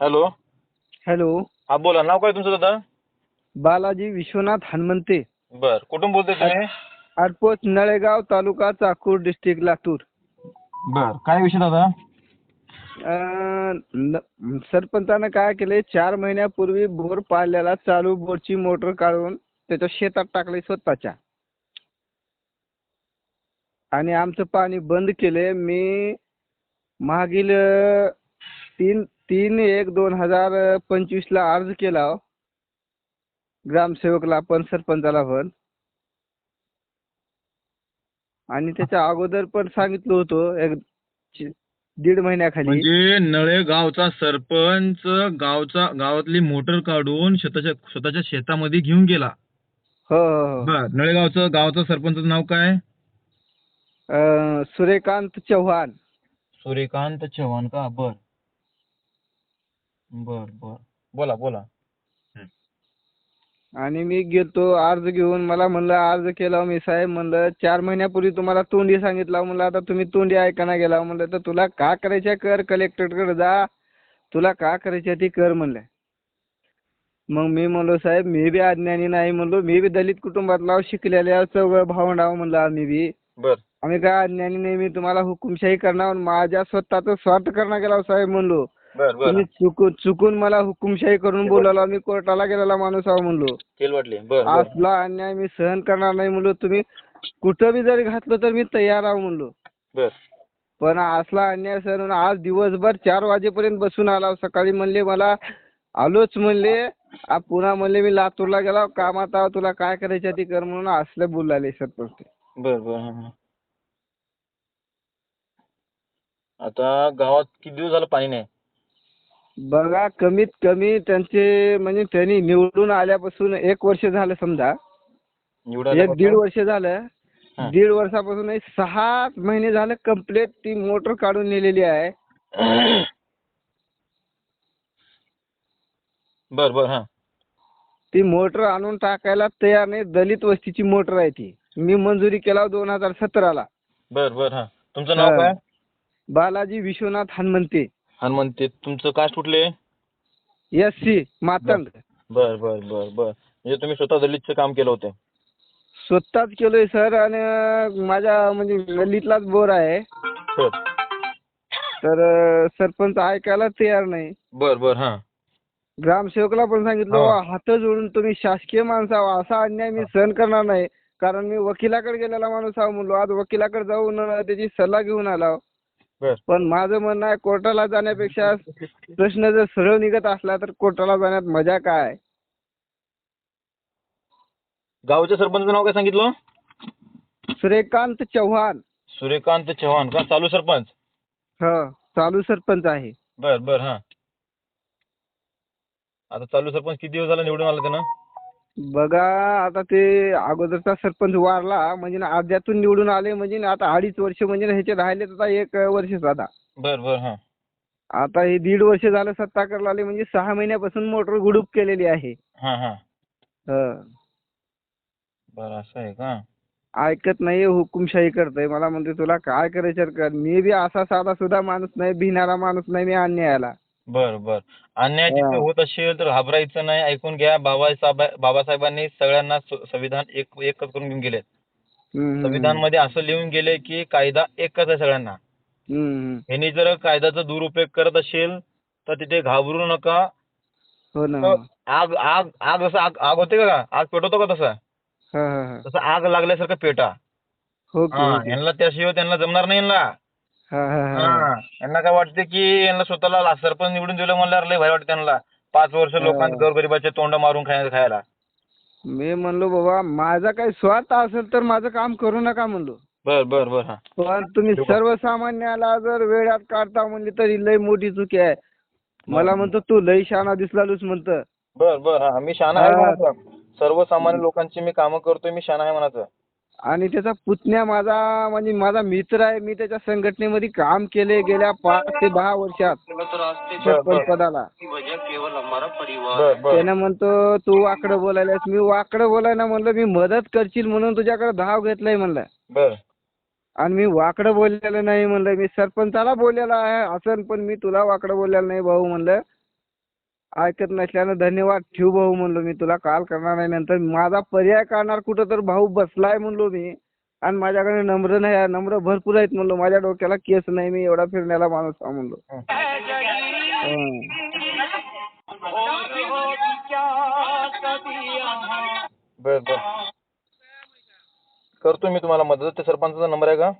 Hello. Hello. हा बोला. नाव काय तुमचं दादा? बालाजी विश्वनाथ हनुमंते. बर. कुठून बोलतोय तुम्ही? आडपोच नळेगाव तालुका चाकूर डिस्ट्रिक्ट लातूर. बर. काय विषय दादा? अं, न- सरपंचानं काय केले चार महिन्यापूर्वी बोर पाडलेला चालू बोरची मोटर काढून त्याच्या शेतात टाकले स्वतःच्या. आणि आमचं पाणी बंद केले मी मागील अं, तीन तीन एक दोन हजार पंचवीसला अर्ज केला हो. ग्रामसेवकला पण सरपंचाला पण. आणि त्याच्या अगोदर पण सांगितलं होतं एक ची- दीड महिन्याखाली. म्हणजे नळे गावचा सरपंच गावचा गावातली मोटर काढून स्वतःच्या स्वतःच्या शेतामध्ये घेऊन गेला. हो हो हो. बर नळेगावचं गावचं सरपंचाचं नाव काय? अं, सूर्यकांत चव्हाण. सूर्यकांत चव्हाण का? बर. बर बर. बोला बोला. आणि मी गेलतो अर्ज घेऊन. मला म्हणलं अर्ज केला मी साहेब. म्हणलं चार महिन्यापूर्वी तुम्हाला तोंडी सांगितलं म्हणलं आता तुम्ही तोंडी ऐकायला गेला म्हणलं तर तुला का करायचं कर? कलेक्टरकडे जा. तुला का करायचं ते कर म्हणलं. मग मी म्हणलो साहेब मी बी अज्ञानी नाही म्हणलो. मी बी दलित कुटुंबातला आहो, शिकलेल्या चौघ भावंड आहो म्हणलं आम्ही बी. बर. आम्ही काय अज्ञानी नाही. मी तुम्हाला हुकुमशाही करणार. माझ्या स्वतःचा स्वार्थ करणार गेला साहेब म्हणलो. तुम्ही चुकून चुकून मला हुकुमशाही करून बोलावला. मी कोर्टाला गेलेला माणूस आहो म्हणलो. असला अन्याय मी सहन करणार नाही म्हणलो. तुम्ही कुठं बी जरी घातलं तर मी तयार आहो म्हणलो. बर. पण असला अन्याय सहन आज दिवसभर चार वाजेपर्यंत बसून आला सकाळी म्हणले मला आलोच म्हणले. पुन्हा म्हणले मी लातूरला गेला कामात आहो. तुला काय करायचं ते कर म्हणून असलं बोलाले सरपंच. ते. बर बर. आता गावात किती दिवस झालं पाणी नाही? बघा कमीत कमी त्यांचे म्हणजे त्यांनी निवडून आल्यापासून एक वर्ष झालं समजा. एक दीड वर्ष झालं. दीड वर्षापासून सहा महिने झालं कंप्लीट ती मोटर काढून नेलेली आहे. बर बर हा. ती मोटर आणून टाकायला तयार नाही. दलित वस्तीची मोटर आहे ती. मी मंजुरी केला दोन हजार सतराला. बर बर हा. तुमचं नाव. काय? बालाजी विश्वनाथ हनुमंते. हनुमंत ते तुमचं कास्ट कुठले एस सी मातंग. बर बर बर बर. म्हणजे तुम्ही स्वतः दलितचं काम केलं होतं. स्वतःच केलोय सर आणि माझ्या म्हणजे गल्लीतलाच बोर आहे. तर अं, सरपंच ऐकायला तयार नाही. बर बर हा. ग्रामसेवकला पण सांगितलं हा. "वा, हात जोडून तुम्ही शासकीय माणसं आहो असा अन्याय मी सहन करणार नाही. कारण मी वकिलाकडे गेलेला माणूस आहो म्हणलो. आज वकिलाकडे जाऊन अं, त्याची सल्ला घेऊन आलो पण माझं म्हणणं आहे कोर्टाला जाण्यापेक्षा प्रश्न जर सरळ निघत असला तर कोर्टाला जाण्यात मजा काय? गावच्या सरपंचाचं नाव काय सांगितलं? सूर्यकांत चव्हाण. सूर्यकांत चव्हाण. का? चालू सरपंच? ह चालू सरपंच आहे. बर बर हा. आता चालू सरपंच किती दिवस झाला निवडून आला त्यानं? बघा आता ते अगोदरचा सरपंच वारला म्हणजे ना अर्ध्यातून निवडून आले म्हणजे ना आता अडीच वर्ष म्हणजे ना ह्याचे राहिले आता एक वर्ष साधा. बर बर हा. आता हे दीड वर्ष झालं सत्ता करायला आले म्हणजे सहा महिन्यापासून मोटर गुडूप केलेली आहे. हा हा. हं. बर असं आहे का? ऐकत नाही हुकुमशाही करतोय. मला म्हणते तुला काय करायचं? कर मी बी असा साधा सुद्धा माणूस नाही भिणारा माणूस नाही मी अन्यायाला. बर बर. अन्याय जिथे हा. होत असेल तर घाबरायचं नाही. ऐकून घ्या बाबासाहेब बाबासाहेबांनी सगळ्यांना स- संविधान एक एकच करून घेऊन गेलेत. हम्म, संविधानमध्ये असं लिहून गेले की कायदा एकच आहे सगळ्यांना. हम्म, ह्यांनी जर कायद्याचा दुरुपयोग करत असेल तर तिथे घाबरू नका. हो ना. आग आग आग जसं आग आग होते का? आग पेटवतो का तसं? हा, हा, हा. तसं आग लागल्यासारखं पेटा. हो की, हा हो. यांना त्याशिवाय त्यांना जमणार नाही यांना हा, हा, हा. हा यांना काय वाटते की यांना स्वतःला सरपंच निवडून दिलं म्हणल्यावर लय भारी वाटतं त्यांना. पाच वर्ष लोकांना गोरगरिबाचे तोंड मारून खाय खायला. मी म्हणलो बाबा माझा काही स्वार्थ असेल तर माझं काम करू नका म्हणलो. बर बर बर हा. पण तुम्ही. सर्वसामान्याला जर वेळात काढता म्हणली तरी लय मोठी चुकी आहे. मला म्हणतो तू लय शहाणा दिसलालूच म्हणतं. बर बर हा. मी शहाणा आहे हा. म्हणायचं. सर्वसामान्य लोकांची मी कामं करतोय मी शहाणा आहे म्हणायचं. आणि त्याचा पुतण्या माझा म्हणजे माझा मित्र आहे मी त्याच्या संघटनेमध्ये काम केले गेल्या पाच ते दहा वर्षात. सरपंच पदाला बर त्यानं म्हणतो तू वाकडं बोलायलास मी वाकडं बोलायला म्हणलं मी मदत करशील म्हणून तुझ्याकडे धाव घेतलंय म्हणलं. बर. आणि मी वाकडं बोललेलं नाही म्हणलं मी सरपंचाला बोललेला आहे असं पण मी तुला वाकडं बोललेलं नाही भाऊ म्हणलं. ऐकत नसल्यानं धन्यवाद ठेव भाऊ म्हणलो मी तुला कॉल करणार नाही नंतर. माझा पर्याय काढणार कुठं तर भाऊ बसलाय म्हणलो मी. आणि माझ्याकडे नम्र नाही नम्र भरपूर आहेत म्हणलो. माझ्या डोक्याला केस नाही मी एवढा फिरण्याला माणूस आहे म्हणलो. हं. बर बर. करतो मी तुम्हाला मदत. ते सरपंचाचा नंबर आहे का?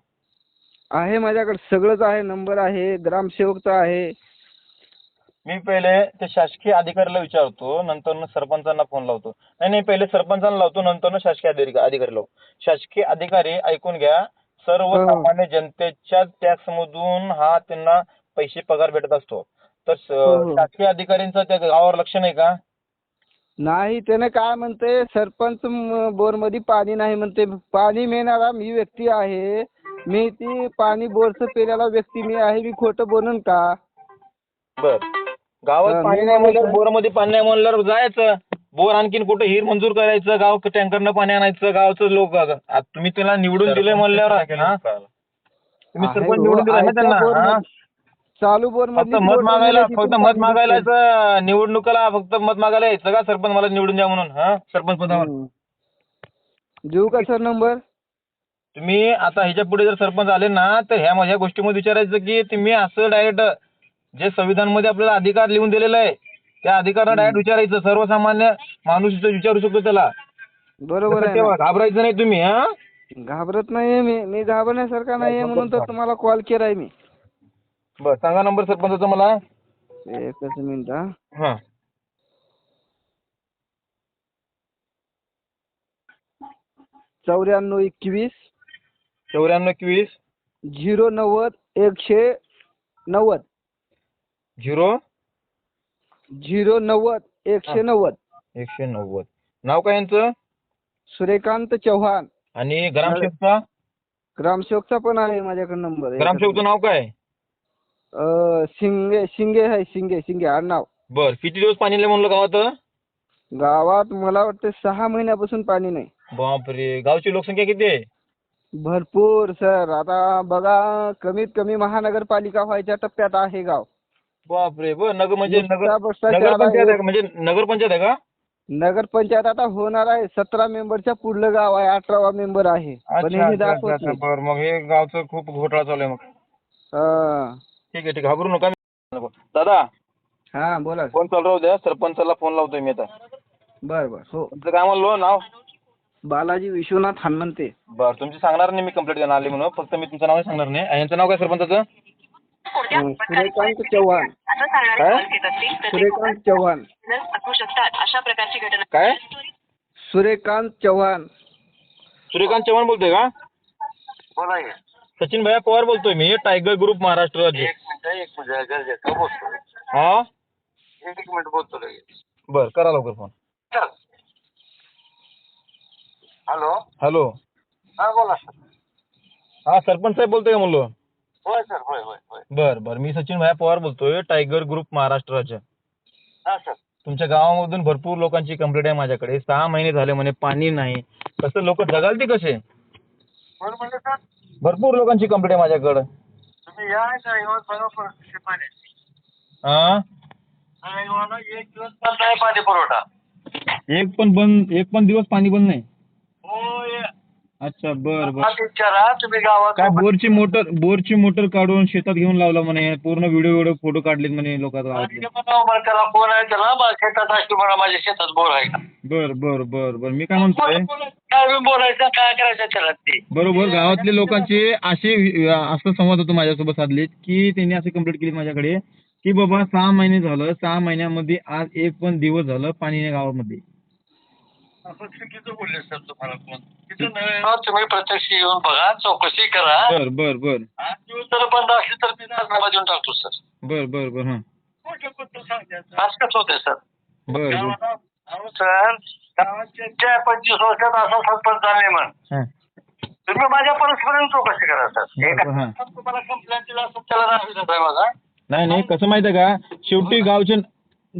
आहे माझ्याकडे. सगळंच आहे. नंबर आहे. ग्रामसेवकचा आहे. मी पहिले ते शासकीय अधिकाऱ्याला विचारतो नंतर सरपंचांना फोन लावतो. नाही नाही पहिले सरपंचांना लावतो नंतर शासकीय अधिकारी लावतो शासकीय अधिकारी ऐकून घ्या सर्वसामान्य जनतेच्या टॅक्स मधून हा त्यांना पैसे पगार भेटत असतो. तर स- हो. शासकीय अधिकाऱ्यांचं त्या गावावर लक्ष नाही का? नाही त्याने काय म्हणते सरपंच बोरमध्ये पाणी नाही म्हणते. पाणी मिळणारा मी व्यक्ती आहे. मी ती पाणी बोरचं पेल्याला व्यक्ती मी आहे. मी खोटं बोलून का? बर. गावात पाणी मी नाही म्हणल्यावर बोरमध्ये पाणी नाही म्हणल्यावर जायचं. बोर आणखीन कुठे हिर मंजूर करायचं गाव टँकरनं पाणी आणायचं गावचं लोक तुम्ही त्याला निवडून दिले म्हणल्यावर हा? तुम्ही सरपंच हो, निवडून दिला ना त्यांना हा? चालू बोर फक्त मत मागायला फक्त मत मागायला यायचं, निवडणुकीला फक्त मत मागायला यायचं का? सरपंच मला निवडून द्या म्हणून हा? सरपंच पदावर. देऊ का सर नंबर? तुम्ही आता ह्याच्या पुढे जर सरपंच आले ना तर ह्या माझ्या गोष्टीमध्ये विचारायचं की तुम्ही असं डायरेक्ट जे संविधानमध्ये आपल्याला अधिकार लिहून दिलेला आहे त्या अधिकाराला डायरेक्ट विचारायचं. सर्वसामान्य माणूस इथं विचारू शकतो त्याला. बरोबर आहे तेव्हा घाबरायचं नाही तुम्ही हा. घाबरत नाहीये मी. मी घाबरण्यासारखा नाहीये म्हणून तर तुम्हाला कॉल केलाय मी. बर सांगा नंबर सरपंचाचा मला. एकच मिनिट हा. हा. चौऱ्याण्णव एकवीस चौऱ्याण्णव एकवीस. झिरो नव्वद एकशे नव्वद. झिरो? झिरो नव्वद एकशे नव्वद. एकशे नव्वद. नाव काय यांचं? सूर्यकांत चव्हाण. आणि ग्रामसेवकचा? ग्रामसेवकचा पण आहे माझ्याकडे नंबर. ग्रामसेवकचं नाव काय? अं, शिंगे शिंगे आहे शिंगे शिंगे आडनाव बर किती दिवस पाणी नाही म्हणलं गावात? गावात मला वाटतं सहा महिन्यापासून पाणी नाही. बापरे गावची लोकसंख्या किती आहे? भरपूर सर. आता बघा कमीत कमी महानगरपालिका व्हायच्या टप्प्यात आहे गाव. बापरे बर नगर म्हणजे नगर नुसता भ्रष्टाचार नगरपंचायत आहे. का? म्हणजे नगरपंचायत आहे का? नगरपंचायत आता होणार आहे. सतरा मेंबरच्या पुढलं गाव आहे अठरावा मेंबर आहे. पण अच्छा हे अच्छा, दाखवत अच्छा नाही. बर मग हे गावचं खूप घोटाळा चालू आहे मग. हा. ठीक आहे ठीक आहे. घाबरू नका. नको. दादा हा बोला. फोन चालू राहू द्या. सरपंचाला फोन लावतोय मी आता. बर बर. हो. तुमचं काय म्हणलो नाव? बालाजी विश्वनाथ हनुमंते. बर तुमची सांगणार नाही मी कंप्लेंट देणार आली म्हणून. फक्त मी तुमचं नाव सांगणार नाही. आणि यांचं नाव काय सरपंचाचं? सूर्यकांत चव्हाण. सूर्यकांत चव्हाण. अशा प्रकारची घटना. काय? सूर्यकांत चव्हाण. सूर्यकांत चव्हाण बोलतोय का? बोला. सचिन भैया पवार बोलतोय मी टायगर ग्रुप महाराष्ट्र राज्य. एक मिनिट एक मिनिट गरजेचं बोलतो. हा? एक मिनिट बोलतो लगेच. बर करा लवकर फोन. हॅलो. हॅलो. हा बोला. सर हा सरपंच साहेब बोलतोय का म्हणलो? होय सर होय होय होय. बर बर. मी सचिन भैया पवार बोलतोय टायगर ग्रुप महाराष्ट्र राज्य हा सर. तुमच्या गावामधून भरपूर लोकांची कंप्लेंट आहे माझ्याकडे. सहा महिने झाले म्हणे पाणी नाही. कसं लोक जगाल ते कसे? कोण म्हणलं सर? भरपूर लोकांची कंप्लेंट आहे माझ्याकडे. तुम्ही या ना येऊन बघा परिस्थिती पाण्याची हा येऊन एक दिवस पण नाही पाणी पुरवठा. एक पण बंद एक पण दिवस पाणी बंद नाही. होय अच्छा बर बर. आता विचारा तुम्ही गावात काय बोरची मोटर बोरची मोटर काढून शेतात घेऊन लावला म्हणे पूर्ण व्हिडिओ व्हिडिओ फोटो काढलेत म्हणे लोक गावातले. बरं त्याला फोन आहे त्याला बा- शेतात असतो म्हणा माझ्या शेतात बोर आहे. का बर बर बर बर. मी काय म्हणतोय? काय बी बोलायचं काय करायचं त्याला ते. बरोबर गावातले लोकांचे असे असं संवाद होतो माझ्यासोबत साधले की त्यांनी असे कंप्लेंट केली माझ्याकडे की बाबा सहा महिने झालं सहा महिन्यामध्ये आज एक पण दिवस झालं पाणी नाही गावामध्ये. बोलले सर तुम्हाला कोण? तिथं नव्हे तुम्ही प्रत्यक्ष येऊन बघा चौकशी करा. बर बर बर. जर बंद असली तर मी राजीनामा देऊन टाकतो सर. बर बर बर हा. असं कसं होतंय सर. बर बर. गावाला- अहो सर. गावाच्या पंचवीस वर्षात असा सरपंच झाले म्हण हा. तुम्ही माझ्या परस्पर चौकशी करा सर. एका हा. तुम्हाला कंप्लेंट दिला असं त्याला राजीनामा आहे माझा नाही नाही कसं माहिती आहे का? शेवटी गावचे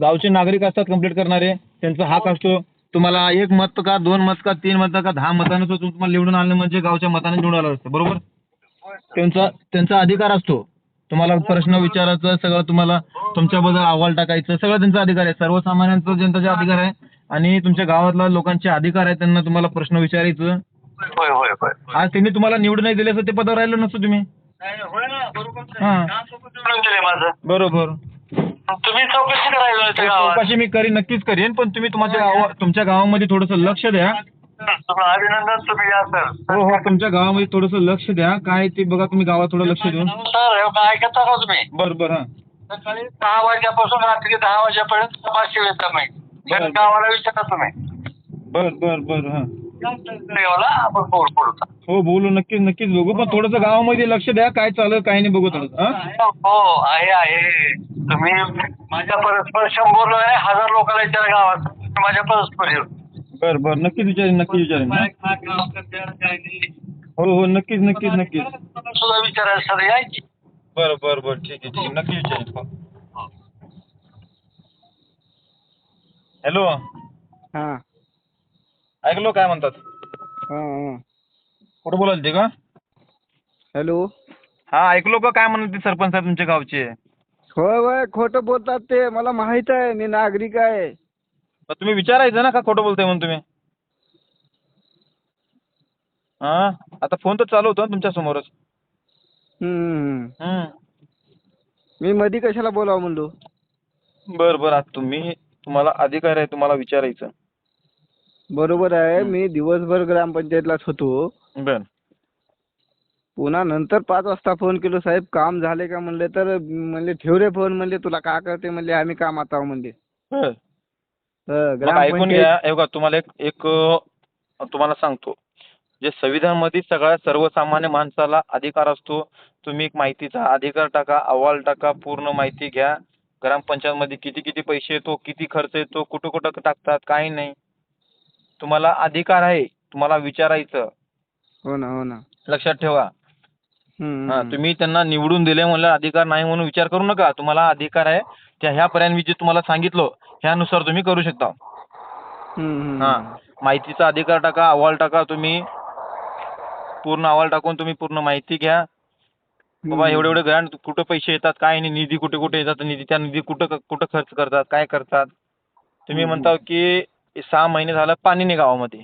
गावचे नागरिक असतात कंप्लीट करणारे. त्यांचा हक असतो. तुम्हाला एक मत का दोन मत का तीन मत का दहा मतानं तो तुम्हाला निवडून आणलं म्हणजे गावच्या मताने निवडून आलं असतं बरोबर? त्यांचा त्यांचा अधिकार असतो. तुम्हाला प्रश्न विचारायचं सगळं तुम्हाला तुमच्याबद्दल अहवाल टाकायचं सगळं त्यांचा अधिकार आहे. सर्वसामान्यांचा जनताचा अधिकार आहे आणि तुमच्या गावातल्या लोकांचे अधिकार आहे त्यांना तुम्हाला प्रश्न विचारायचं. होय होय होय. आज त्यांनी तुम्हाला निवडून नाही दिले असं ते पदावर राहिलं नसतं तुम्ही. हा. बरोबर. तुम्ही चौकशी करायला गावात. चौकशी मी करीन नक्कीच करीन पण तुम्ही तुमच्या गावा तुमच्या गावामध्ये थोडंसं लक्ष द्या. अभिनंदन तुम्ही या सर. हो हो तुमच्या गावामध्ये थोडंसं लक्ष द्या. काय ते बघा तुम्ही गावात थोडं लक्ष देऊन. सर हे ऐकता का तुम्ही. बर बर हा. सकाळी दहा वाजल्यापासून रात्री दहा वाजेपर्यंत तपासणी येतात नाही. गावाला विचारा तुम्ही. बर बर बर हा. आपण बोल हो बोलू नक्कीच नक्कीच बघू. पण थोडंसं गावामध्ये लक्ष द्या. काय चालू काय नाही बघू थोडं हा. हो आहे आहे. तुम्ही माझ्या परस्पर शंभर नाही हजार लोकांना विचारा गावात. माझ्या परस्पर येऊन. बर बर. नक्कीच विचारेन नक्कीच विचारेन. हा? हो हो. नक्कीच नक्कीच नक्कीच. सुद्धा विचारायला सर यायची. बर बर बर. ठीक आहे ठीक आहे. नक्की विचारेन हो. हॅलो. हा. ऐकलो काय म्हणतात? हा हा. कुठं बोलाल ते का? हॅलो. हा ऐकलो का? काय म्हणत ते सरपंच साहेब तुमच्या गावचे? होय होय खोटं बोलतात ते. मला माहीत आहे मी नागरिक आहे. मग तुम्ही विचारायचं ना का खोटं बोलताय म्हणून तुम्ही? हा? आता फोन तर चालू होतो ना तुमच्या समोरच. हम्म. मी मधी कशाला बोलावं म्हणलो? बर बर. आता तुम्ही तुम्हाला अधिकार आहे तुम्हाला विचारायचं. बरोबर आहे. मी दिवसभर ग्रामपंचायतलाच होतो. बर. पुन्हा नंतर पाच वाजता फोन केलो साहेब काम झाले का? म्हणले तर म्हणले ठेव रे फोन म्हणले तुला का करते? म्हणले आम्ही कामात आहो म्हणले. बर तर मग ऐकून ग्रामपंचायत घ्या हे बघा तुम्हाला एक एक अं, तुम्हाला सांगतो. जे संविधानामध्ये सगळ्या सर्वसामान्य माणसाला अधिकार असतो तुम्ही एक माहितीचा अधिकार टाका अहवाल टाका पूर्ण माहिती घ्या. ग्रामपंचायतमध्ये किती किती पैसे येतो किती खर्च येतो कुठं कुठं टाकतात काही नाही. तुम्हाला अधिकार आहे तुम्हाला विचारायचं. हो ना हो ना. लक्षात ठेवा. हा. तुम्ही त्यांना निवडून दिले म्हणलं अधिकार नाही म्हणून विचार करू नका तुम्हाला अधिकार आहे त्या ह्या पर्यंत मी जे तुम्हाला सांगितलं ह्यानुसार तुम्ही करू शकता. हा माहितीचा अधिकार टाका अहवाल टाका तुम्ही पूर्ण अहवाल टाकून तुम्ही पूर्ण माहिती घ्या बाबा. एवढे एवढे ग्रँड कुठं पैसे येतात काय नाही निधी कुठे कुठे येतात निधी त्या निधी कुठं कुठं खर्च करतात काय करतात तुम्ही. म्हणता की सहा महिने झालं पाणी नाही गावामध्ये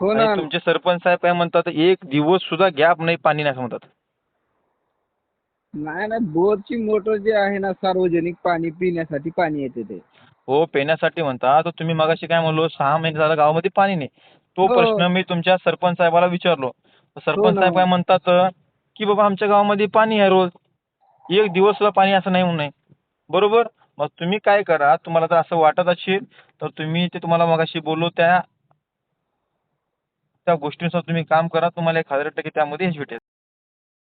हो ना. आणि तुमचे सरपंच साहेब काय म्हणतात एक दिवस सुद्धा गॅप नाही पाणी नाही असं म्हणतात. नाही नाही बोरची मोटर जी आहे ना सार्वजनिक पाणी पिण्यासाठी पाणी येते ते. हो पेण्यासाठी म्हणता तर तुम्ही मगाशी काय म्हणलो सहा महिने झालं गावामध्ये पाणी नाही. तो हो. प्रश्न मी तुमच्या सरपंच साहेबाला विचारलो. तर सरपंच ना. साहेब काय म्हणतात की बाबा आमच्या गावामध्ये पाणी आहे रोज. एक दिवस सुद्धा पाणी असं नाही म्हणून बरोबर? मग तुम्ही काय करा तुम्हाला जर असं वाटत असेल तर तुम्ही ते तुम्हाला मगाशी बोललो त्या त्या गोष्टीनुसार तुम्ही काम करा तुम्हाला एक हजार टक्के त्यामध्ये यश भेटेल.